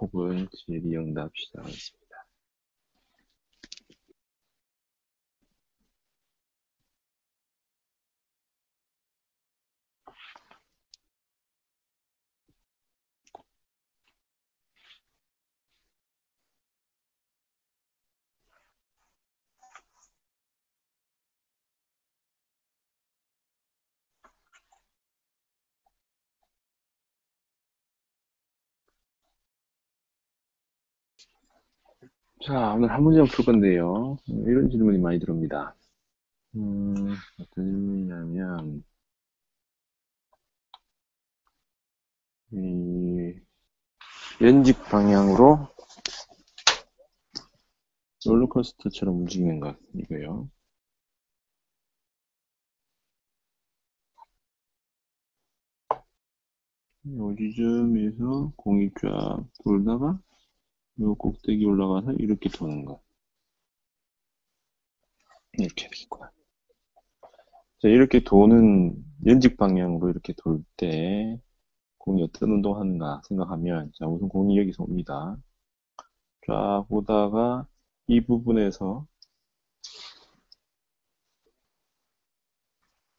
혹은 질의응답 시작하겠습니다. 자, 오늘 한 문제만 풀 건데요. 이런 질문이 많이 들어옵니다. 음, 어떤 질문이냐면, 이, 연직 방향으로 롤러코스터처럼 움직이는 것, 이거요. 요 지점에서 공이 쫙 돌다가 요 꼭대기 올라가서 이렇게 도는 것. 이렇게 되겠구나. 자, 이렇게 도는 연직 방향으로 이렇게 돌 때 공이 어떤 운동하는가 생각하면 자, 우선 공이 여기서 옵니다. 쫙 오다가 이 부분에서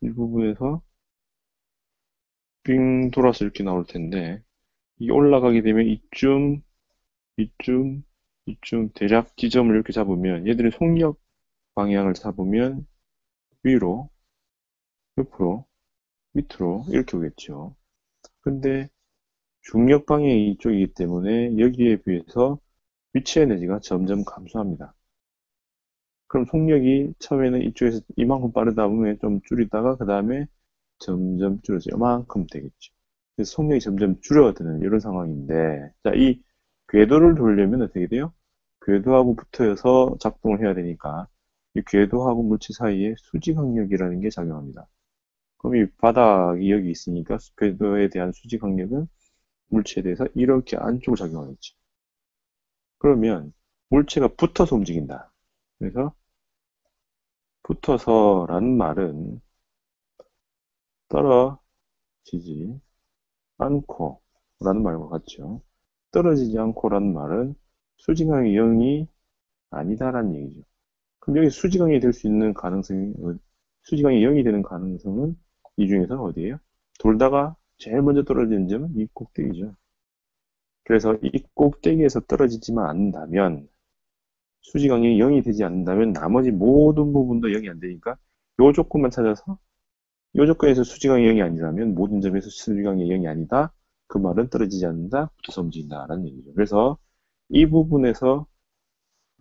이 부분에서 빙 돌아서 이렇게 나올 텐데 이 올라가게 되면 이쯤 이쯤 이쯤 대략 지점을 이렇게 잡으면 얘들의 속력 방향을 잡으면 위로 옆으로 밑으로 이렇게 오겠죠. 근데 중력 방향이 이쪽이기 때문에 여기에 비해서 위치 에너지가 점점 감소합니다. 그럼 속력이 처음에는 이쪽에서 이만큼 빠르다 보면 좀 줄이다가 그 다음에 점점 줄여서 이만큼 되겠죠. 그래서 속력이 점점 줄어드는 이런 상황인데 자, 이 궤도를 돌려면 어떻게 돼요? 궤도하고 붙어서 작동을 해야 되니까 이 궤도하고 물체 사이에 수직 항력이라는 게 작용합니다. 그럼 이 바닥이 여기 있으니까 궤도에 대한 수직 항력은 물체에 대해서 이렇게 안쪽으로 작용하겠죠. 그러면 물체가 붙어서 움직인다. 그래서 붙어서라는 말은 떨어지지 않고 라는 말과 같죠. 떨어지지 않고라는 말은 수직항이 0이 아니다라는 얘기죠. 그럼 여기 수직항이 될 수 있는 가능성이 수직항이 0이 되는 가능성은 이 중에서 어디예요? 돌다가 제일 먼저 떨어지는 점은 이 꼭대기죠. 그래서 이 꼭대기에서 떨어지지만 않는다면 수직항이 0이 되지 않는다면 나머지 모든 부분도 0이 안 되니까 이 조건만 찾아서 이 조건에서 수직항이 0이 아니라면 모든 점에서 수직항이 0이 아니다. 그 말은 떨어지지 않는다, 붙어서 움직인다라는 얘기죠. 그래서 이 부분에서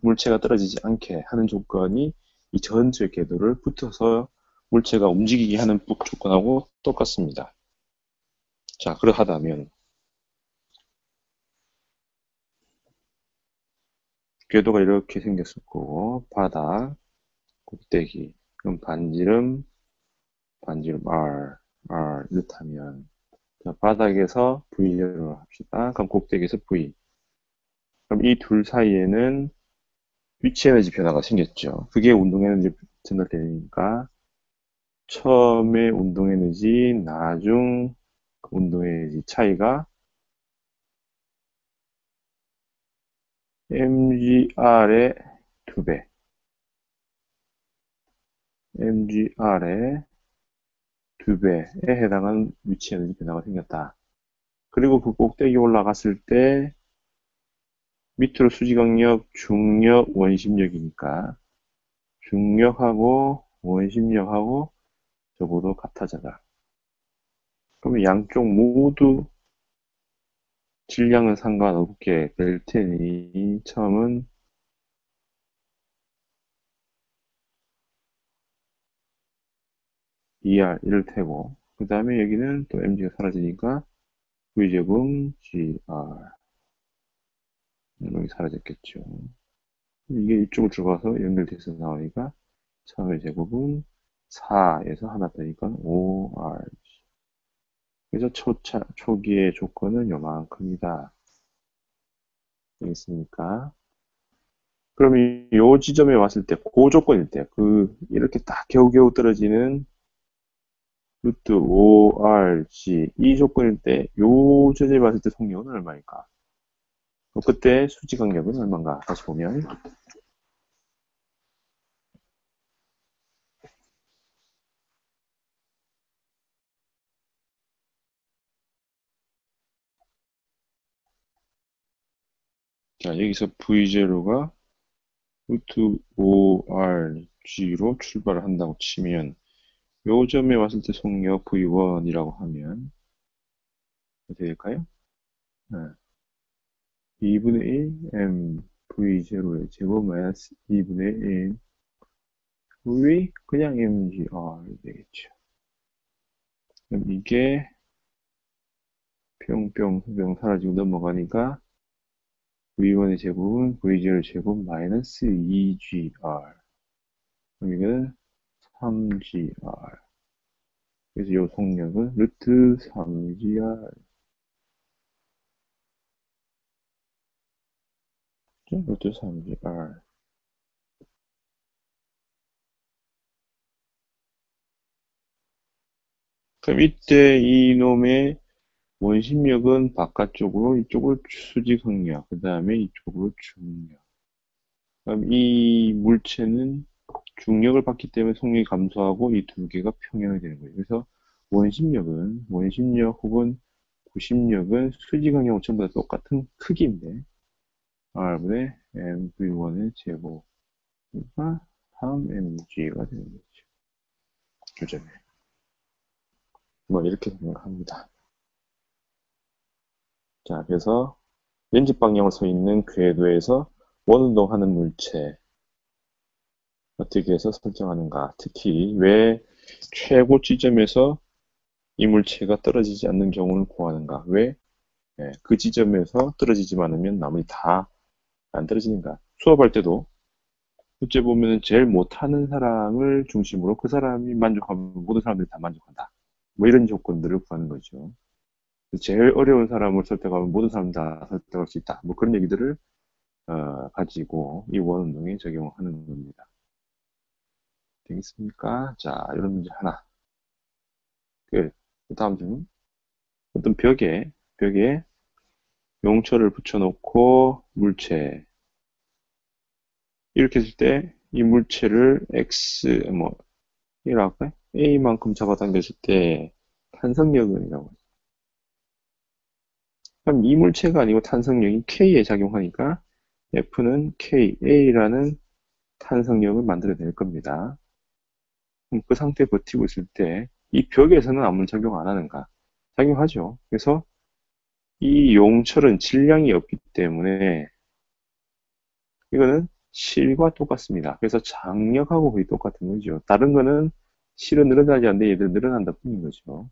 물체가 떨어지지 않게 하는 조건이 이 전체 궤도를 붙어서 물체가 움직이게 하는 조건하고 똑같습니다. 자, 그러하다면 궤도가 이렇게 생겼을 거고 바닥, 꼭대기, 그럼 반지름, 반지름 R, R 이렇다면 자, 바닥에서 V를 합시다. 그럼 꼭대기에서 V. 그럼 이 둘 사이에는 위치 에너지 변화가 생겼죠. 그게 운동 에너지 전달되니까 처음에 운동 에너지, 나중 운동 에너지 차이가 mgr의 2배 mgr의 2배에 해당하는 위치 에너지 변화가 생겼다. 그리고 그 꼭대기 올라갔을 때 밑으로 수직강력, 중력, 원심력이니까 중력하고 원심력하고 적어도 같아져라. 그러면 양쪽 모두 질량은 상관없게 될 테니 처음은 ER 이럴 테고 그 다음에 여기는 또 MG가 사라지니까 V제곱 GR 이렇게 사라졌겠죠. 이게 이쪽으로 들어가서 연결돼서 나오니까 처음에 제곱은 4에서 하나 빼니까 5R 그래서 초차, 초기의 조건은 요만큼이다. 되겠습니까? 그럼 이, 요 지점에 왔을 때, 그 조건일 때, 그, 이렇게 딱 겨우겨우 떨어지는 루트 5RG, 이 조건일 때, 요 지점에 왔을 때 속력은 얼마일까? 그때 수지 간격은 얼마인가? 다시 보면 자, 여기서 V0가 루트 5RG로 출발을 한다고 치면 요 점에 왔을 때 속력 V1이라고 하면 어떻게 될까요? 네. 2분의 1 m V0의 제곱 마이너스 2분의 1 V 그냥 mgr 되겠죠. 그럼 이게 평평평 사라지고 넘어가니까 V1의 제곱은 V0의 제곱 마이너스 2gr 그럼 이거는 3gr 그래서 이 속력은 루트 3gr 루트 3gr 그럼 이때 이놈의 원심력은 바깥쪽으로 이쪽으로 수직 항력, 그 다음에 이쪽으로 중력. 그럼 이 물체는 중력을 받기 때문에 속력이 감소하고 이 두 개가 평형이 되는 거예요. 그래서 원심력은 원심력 혹은 구심력은 수직항력은 전부 다 똑같은 크기인데 R분의 MV1의 제곱가 3mg가 되는 거죠. 교점에. 뭐 이렇게 생각합니다. 자, 그래서 왼집 방향으로 서 있는 궤도에서 원운동하는 물체 어떻게 해서 설정하는가? 특히 왜 최고 지점에서 이 물체가 떨어지지 않는 경우를 구하는가? 왜? 네, 그 지점에서 떨어지지 않으면 나머지 다 안 떨어지는가? 수업할 때도 어째 보면 제일 못하는 사람을 중심으로 그 사람이 만족하면 모든 사람들이 다 만족한다. 뭐 이런 조건들을 구하는 거죠. 제일 어려운 사람을 설득하면 모든 사람 다 설득할 수 있다. 뭐 그런 얘기들을 어, 가지고 이 원운동에 적용하는 겁니다. 되겠습니까? 자, 이런 문제 하나. 그 다음 질문. 어떤 벽에 벽에 용철을 붙여놓고 물체 이렇게 했을 때 이 물체를 x 뭐 이라고 할까요? a만큼 잡아당겼을 때 탄성력은이라고 그럼 이 물체가 아니고 탄성력이 K에 작용하니까 F는 KA라는 탄성력을 만들어낼 겁니다. 그럼 그 상태에 버티고 있을 때 이 벽에서는 아무 작용 안 하는가? 작용하죠. 그래서 이 용철은 질량이 없기 때문에 이거는 실과 똑같습니다. 그래서 장력하고 거의 똑같은 거죠. 다른 거는 실은 늘어나지 않는데 얘들 늘어난다 뿐인 거죠.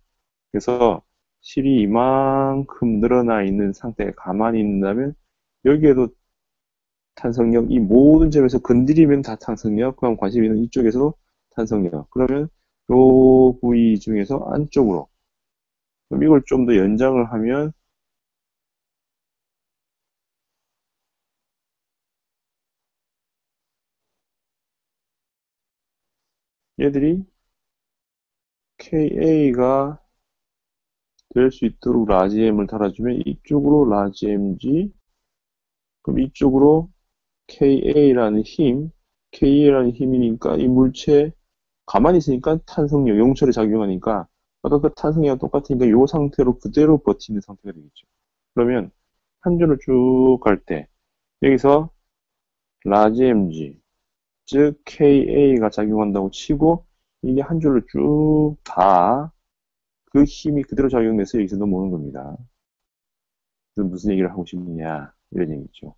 그래서 실이 이만큼 늘어나 있는 상태에 가만히 있는다면 여기에도 탄성력, 이 모든 점에서 건드리면 다 탄성력, 그럼 관심 있는 이쪽에서 탄성력. 그러면 요 부위 중에서 안쪽으로. 그럼 이걸 좀 더 연장을 하면 얘들이 KA가 될 수 있도록 라지 M을 달아주면 이쪽으로 라지 MG 그럼 이쪽으로 KA라는 힘 KA라는 힘이니까 이 물체 가만히 있으니까 탄성력 용철에 작용하니까 아까 그 탄성력과 똑같으니까 이 상태로 그대로 버티는 상태가 되겠죠. 그러면 한 줄을 쭉 갈 때 여기서 라지 MG 즉 KA가 작용한다고 치고 이게 한 줄을 쭉다 그 힘이 그대로 작용돼서 여기서 넘어오는 겁니다. 무슨 얘기를 하고 싶느냐 이런 얘기죠.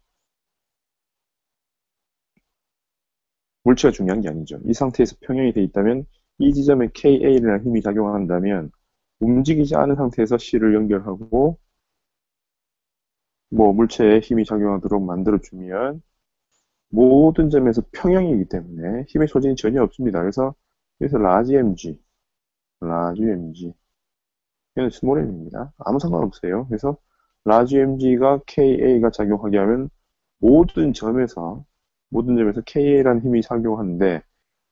물체가 중요한 게 아니죠. 이 상태에서 평형이 되어 있다면 이 지점에 KA라는 힘이 작용한다면 움직이지 않은 상태에서 C를 연결하고 뭐 물체에 힘이 작용하도록 만들어주면 모든 점에서 평형이기 때문에 힘의 소진이 전혀 없습니다. 그래서 여기서 라지 mg, 라지 mg 얘는 스몰 m입니다. 아무 상관없어요. 그래서 라지 mg가 ka가 작용하게 하면 모든 점에서 모든 점에서 ka라는 힘이 작용하는데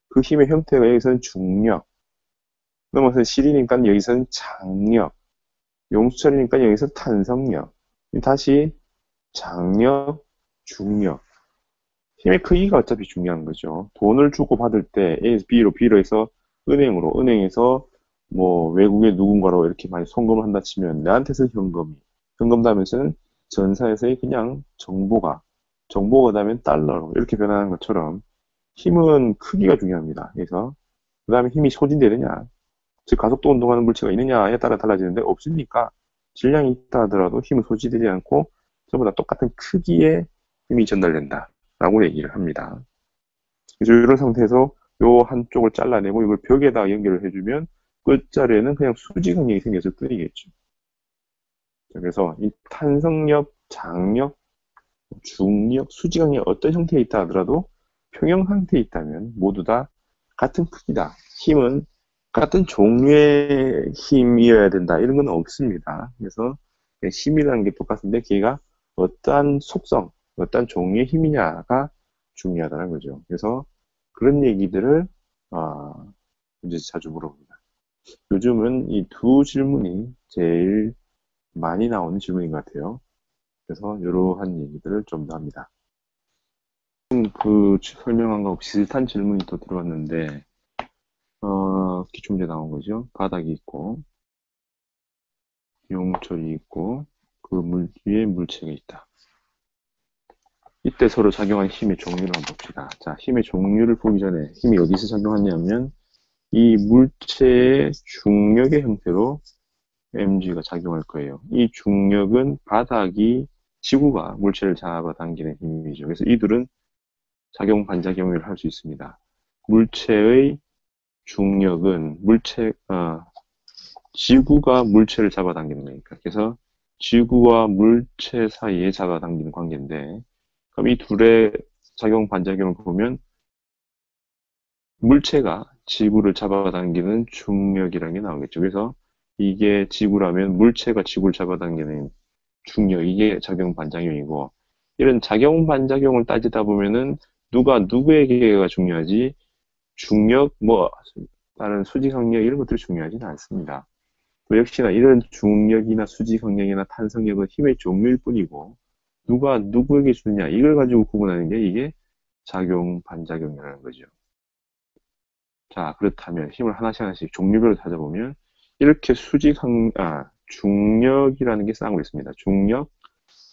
그 힘의 형태가 여기서는 중력 넘어서 실이니까 여기서는 장력 용수철이니까 여기서 탄성력 다시 장력, 중력. 힘의 크기가 어차피 중요한 거죠. 돈을 주고 받을 때 A에서 B로, B로 해서 은행으로, 은행에서 뭐 외국의 누군가로 이렇게 많이 송금을 한다 치면 내한테서 현금이, 현금 다음에서는 전사에서의 그냥 정보가, 정보가 다면 달러로 이렇게 변하는 것처럼 힘은 크기가 중요합니다. 그래서 그 다음에 힘이 소진되느냐, 즉 가속도 운동하는 물체가 있느냐에 따라 달라지는데 없으니까 질량이 있다 하더라도 힘은 소진되지 않고 전부 다 똑같은 크기의 힘이 전달된다. 라고 얘기를 합니다. 그래서 이런 상태에서 요 한쪽을 잘라내고 이걸 벽에다 연결을 해주면 끝자리에는 그냥 수직응력이 생겼을 뿐이겠죠. 그래서 이 탄성력, 장력, 중력, 수직응력 어떤 형태에 있다 하더라도 평형 상태에 있다면 모두 다 같은 크기다. 힘은 같은 종류의 힘이어야 된다. 이런 건 없습니다. 그래서 힘이라는 게 똑같은데 걔가 어떠한 속성, 어떤 종류의 힘이냐가 중요하다는 거죠. 그래서 그런 얘기들을 어, 문제 자주 물어봅니다. 요즘은 이 두 질문이 제일 많이 나오는 질문인 것 같아요. 그래서 이러한 얘기들을 좀더 합니다. 그 설명한 거 비슷한 질문이 또 들어왔는데 어, 기초문제 나온 거죠. 바닥이 있고 용철이 있고 그 물 위에 물체가 있다. 이때 서로 작용한 힘의 종류를 한번 봅시다. 자, 힘의 종류를 보기 전에 힘이 어디서 작용하냐면 이 물체의 중력의 형태로 mg가 작용할 거예요. 이 중력은 바닥이 지구가 물체를 잡아당기는 힘이죠. 그래서 이들은 작용 반작용을 할 수 있습니다. 물체의 중력은 물체 어, 지구가 물체를 잡아당기는 거니까. 그래서 지구와 물체 사이에 잡아당기는 관계인데 그럼 이 둘의 작용 반작용을 보면 물체가 지구를 잡아당기는 중력이라는 게 나오겠죠. 그래서 이게 지구라면 물체가 지구를 잡아당기는 중력, 이게 작용 반작용이고 이런 작용 반작용을 따지다 보면은 누가 누구에게가 중요하지 중력, 뭐 다른 수직항력 이런 것들이 중요하지는 않습니다. 또 역시나 이런 중력이나 수직항력이나 탄성력은 힘의 종류일 뿐이고 누가 누구에게 주느냐 이걸 가지고 구분하는 게 이게 작용 반작용이라는 거죠. 자 그렇다면 힘을 하나씩 하나씩 종류별로 찾아보면 이렇게 수직항 아 중력이라는 게 쌓고 있습니다. 중력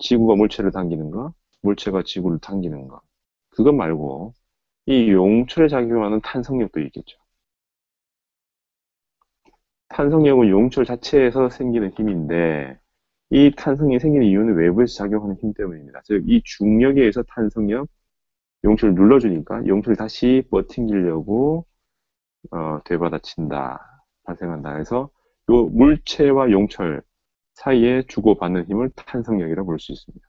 지구가 물체를 당기는 거 물체가 지구를 당기는 거 그것 말고 이 용철에 작용하는 탄성력도 있겠죠. 탄성력은 용철 자체에서 생기는 힘인데 이 탄성이 생기는 이유는 외부에서 작용하는 힘 때문입니다. 즉, 이 중력에 의해서 탄성력, 용철을 눌러주니까 용철이 다시 버팅기려고 어, 되받아친다, 발생한다. 그래서 이 물체와 용철 사이에 주고받는 힘을 탄성력이라고 볼 수 있습니다.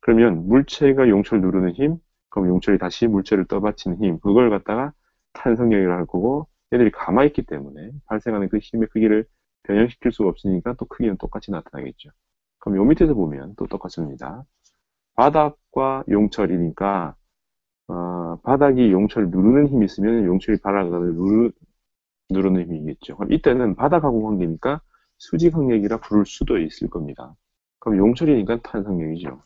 그러면 물체가 용철 누르는 힘, 그럼 용철이 다시 물체를 떠받치는 힘, 그걸 갖다가 탄성력이라고 할 거고, 얘들이 가만히 있기 때문에 발생하는 그 힘의 크기를 변형시킬 수가 없으니까 또 크기는 똑같이 나타나겠죠. 그럼 요 밑에서 보면 또 똑같습니다. 바닥과 용철이니까 어, 바닥이 용철 누르는 힘이 있으면 용철이 바닥을 누르, 누르는 힘이겠죠. 그럼 이때는 바닥하고 관계니까 수직항력이라 부를 수도 있을 겁니다. 그럼 용철이니까 탄성력이죠.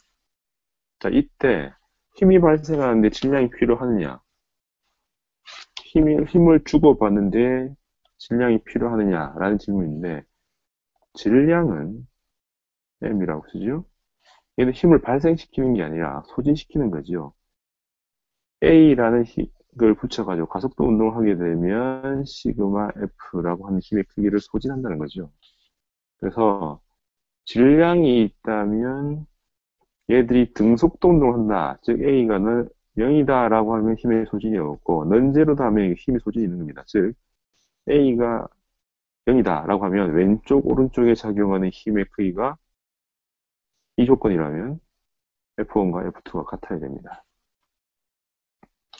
자, 이때 힘이 발생하는데 질량이 필요하느냐? 힘이, 힘을 주고받는데 질량이 필요하느냐라는 질문인데 질량은 m이라고 쓰죠. 얘는 힘을 발생시키는 게 아니라 소진시키는 거죠. A라는 걸 붙여가지고 가속도 운동을 하게 되면 시그마 F라고 하는 힘의 크기를 소진한다는 거죠. 그래서 질량이 있다면 얘들이 등속도 운동을 한다. 즉 A가 0이다 라고 하면 힘의 소진이 없고 넌제로다 하면 힘의 소진이 있는 겁니다. 즉 A가 0이다 라고 하면 왼쪽 오른쪽에 작용하는 힘의 크기가 이 조건이라면 F1과 F2가 같아야 됩니다.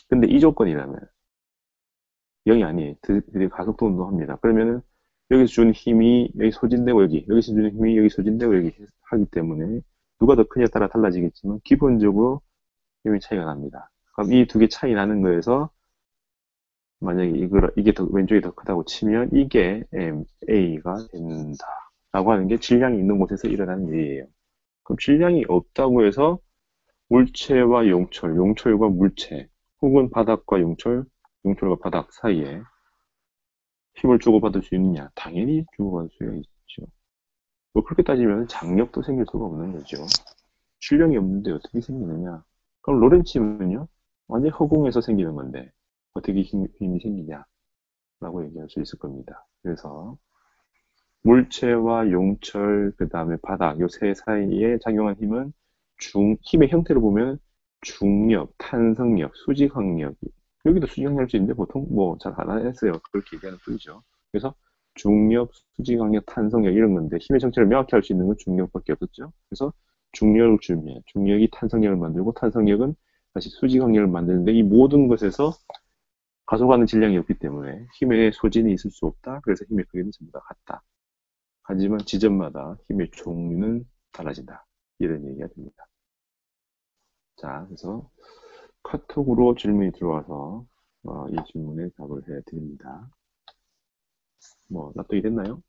근데 이 조건이라면 0이 아니에요. 들이 가속도 운동합니다. 그러면은 여기서 준 힘이 여기 소진되고 여기 여기서 주는 힘이 여기 소진되고 여기 하기 때문에 누가 더 크냐에 따라 달라지겠지만 기본적으로 힘의 차이가 납니다. 그럼 이 두 개 차이 나는 거에서 만약에 이걸, 이게 더, 왼쪽이 더 크다고 치면 이게 A가 된다. 라고 하는 게 질량이 있는 곳에서 일어나는 일이에요. 그럼 질량이 없다고 해서 물체와 용철, 용철과 물체, 혹은 바닥과 용철, 용철과 바닥 사이에 힘을 주고받을 수 있느냐? 당연히 주고받을 수가 있죠. 뭐 그렇게 따지면 장력도 생길 수가 없는 거죠. 질량이 없는데 어떻게 생기느냐? 그럼 로렌츠는요? 완전히 허공에서 생기는 건데 어떻게 힘, 힘이 생기냐? 라고 얘기할 수 있을 겁니다. 그래서 물체와 용철, 그 다음에 바닥, 요 세 사이에 작용한 힘은 중, 힘의 형태를 보면 중력, 탄성력, 수직항력, 여기도 수직항력일 수 있는데 보통 뭐 잘 안 했어요. 그렇게 얘기하는 뿐이죠. 그래서 중력, 수직항력, 탄성력 이런 건데 힘의 정체를 명확히 할 수 있는 건 중력밖에 없었죠. 그래서 중력을 주면 중력이 탄성력을 만들고 탄성력은 다시 수직항력을 만드는데 이 모든 것에서 가속하는 질량이 없기 때문에 힘의 소진이 있을 수 없다. 그래서 힘의 크기는 전부 다 같다. 하지만 지점마다 힘의 종류는 달라진다. 이런 얘기가 됩니다. 자, 그래서 카톡으로 질문이 들어와서 어, 이 질문에 답을 해 드립니다. 뭐 납득이 됐나요?